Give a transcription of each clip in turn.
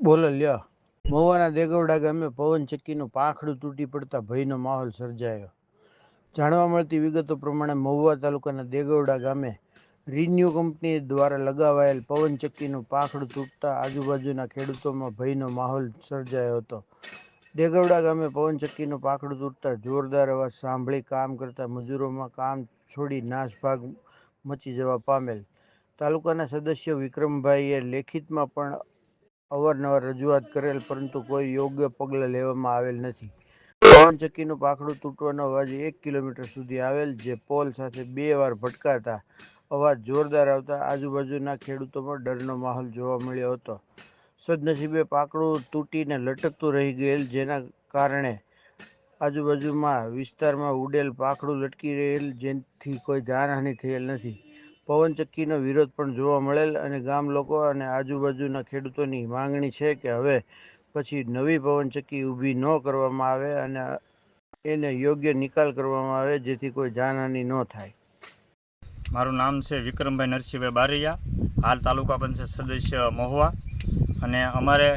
બોલો, લ્યો. મહુવાના દેગવડા ગામે પવન ચક્કીનું પાંખડું તૂટી પડતા ભયનો માહોલ સર્જાયો. જાણવા મળતી વિગતો પ્રમાણે મહુવા તાલુકાના દેગવડા ગામે રિન્યુ કંપની દ્વારા લગાવાયેલ પવન ચક્કીનું પાંખડું તૂટતા આજુબાજુના ખેડૂતોમાં ભયનો માહોલ સર્જાયો હતો. દેગવડા ગામે પવન ચક્કીનું પાંખડું તૂટતા જોરદાર અવાજ સાંભળી કામ કરતા મજૂરોમાં કામ છોડી નાશભાગ મચી જવા પામેલ. તાલુકાના સદસ્ય વિક્રમભાઈએ લેખિતમાં પણ અવારનવાર રજૂઆત કરેલ, પરંતુ કોઈ યોગ્ય પગલાં લેવામાં આવેલ નથી. પવન ચક્કીનું પાંખડું તૂટવાનો અવાજ એક કિલોમીટર સુધી આવેલ, જે પોલ સાથે બે વાર ભટકાતા અવાજ જોરદાર આવતા આજુબાજુના ખેડૂતોમાં ડરનો માહોલ જોવા મળ્યો હતો. સદનસીબે પાકડું તૂટીને લટકતું રહી ગયેલ, જેના કારણે આજુબાજુમાં વિસ્તારમાં ઉડેલ પાખડું લટકી રહેલ, જેથી કોઈ જાનહાનિ થયેલ નથી. પવન ચક્કીનો વિરોધ પણ જોવા મળેલ અને ગામ લોકો અને આજુબાજુના ખેડૂતોની માંગણી છે કે હવે પછી નવી પવનચક્કી ઊભી ન કરવામાં આવે અને એને યોગ્ય નિકાલ કરવામાં આવે જેથી કોઈ જાનહાનિ ન થાય. મારું નામ છે વિક્રમભાઈ નરસિંહભાઈ બારૈયા. હાલ તાલુકા પંચાયત સદસ્ય મહુવા અને અમારે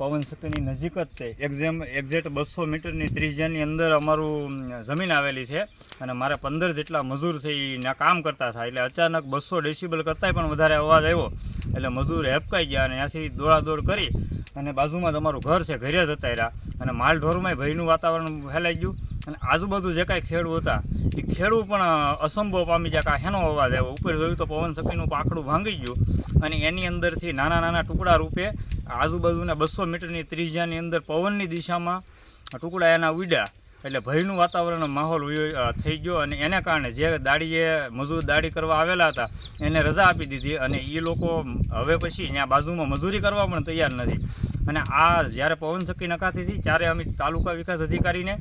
પવન ચક્કીની નજીક જ તે એક્ઝેમ એક્ઝેક્ટ બસો મીટરની ત્રિજ્યાની અંદર અમારું જમીન આવેલી છે અને મારે પંદર જેટલા મજૂર છે એ કામ કરતા હતા. એટલે અચાનક બસો ડેસિબલ કરતાંય પણ વધારે અવાજ આવ્યો. એટલે મજૂર હેપકાઈ ગયા અને ત્યાંથી દોડાદોડ કરી અને બાજુમાં તમારું ઘર છે, ઘરે જ હતા રહ્યા અને માલ ઢોરમાં ભયનું વાતાવરણ ફેલાઈ ગયું. અને આજુબાજુ જે કાંઈ ખેડૂ હતા એ ખેડૂ પણ અસંભવ પામી જાય કે હેનો અવાજ આવ્યો. ઉપર જોયું તો પવન શકીનું પાંખડું ભાંગી ગયું. અને એની અંદરથી નાના નાના ટુકડા રૂપે આજુબાજુના બસો મીટરની ત્રિજ્યાની અંદર પવનની દિશામાં ટુકડા એના ઉડ્યા. એટલે ભયનું વાતાવરણ માહોલ થઈ ગયો અને એને કારણે જે દાડીએ, મજૂર દાડી કરવા આવેલા હતા, એને રજા આપી દીધી અને એ લોકો હવે પછી ત્યાં બાજુમાં મજૂરી કરવા પણ તૈયાર નથી. અને આ જ્યારે પવન શક્તિ નખાતી હતી, ત્યારે અમે તાલુકા વિકાસ અધિકારીને,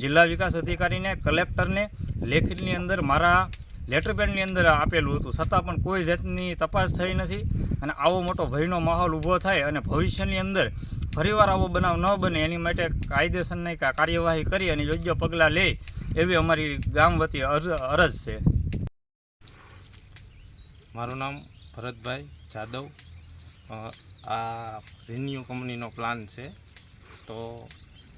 જિલ્લા વિકાસ અધિકારીને, કલેક્ટરને લેખિતની અંદર મારા લેટર પેડની અંદર આપેલું હતું. છતાં પણ કોઈ જાતની તપાસ થઈ નથી. અને આવો મોટો ભયનો માહોલ ઊભો થાય અને ભવિષ્યની અંદર ફરીવાર આવો બનાવ ન બને, એની માટે કાયદેસરની કાર્યવાહી કરી અને યોગ્ય પગલાં લે એવી અમારી ગામ વતી અરજ છે. મારું નામ ભરતભાઈ જાદવ. આ રિન્યુ કંપનીનો પ્લાન છે. તો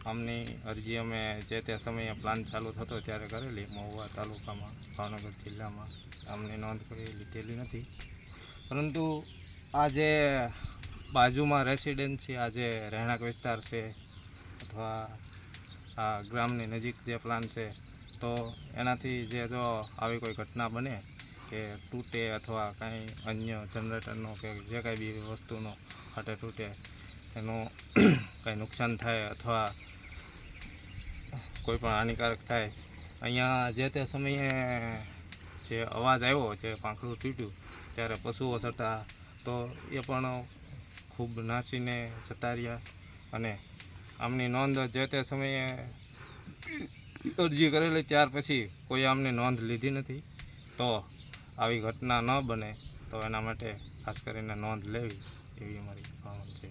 આમની અરજી અમે જે તે સમયે પ્લાન ચાલુ થતો ત્યારે કરેલી. મહુવા તાલુકામાં, ભાવનગર જિલ્લામાં. આમની નોંધ કરી લીધેલી નથી. પરંતુ આ જે બાજુમાં રેસિડેન્સી આ જે રહેણાંક વિસ્તાર છે, અથવા આ ગ્રામની નજીક જે પ્લાન છે, તો એનાથી જે જો આવી કોઈ ઘટના બને કે તૂટે અથવા કાંઈ અન્ય જનરેટરનો કે જે કાંઈ બી વસ્તુનો ફાટે તૂટે, એનું કાંઈ નુકસાન થાય અથવા કોઈ પણ હાનિકારક થાય, અહીંયા જે તે સમયે જે અવાજ આવ્યો, જે પાંખડું તૂટ્યું, ત્યારે પશુઓ જતા તો એ પણ ખૂબ નાસીને જતા રહ્યા અને આમની નોંધ જે તે સમયે અરજી કરેલી ત્યાર પછી કોઈ આમની નોંધ લીધી નથી. તો આવી ઘટના ન બને તો એના માટે ખાસ કરીને નોંધ લેવી એવી અમારી ભાવના છે.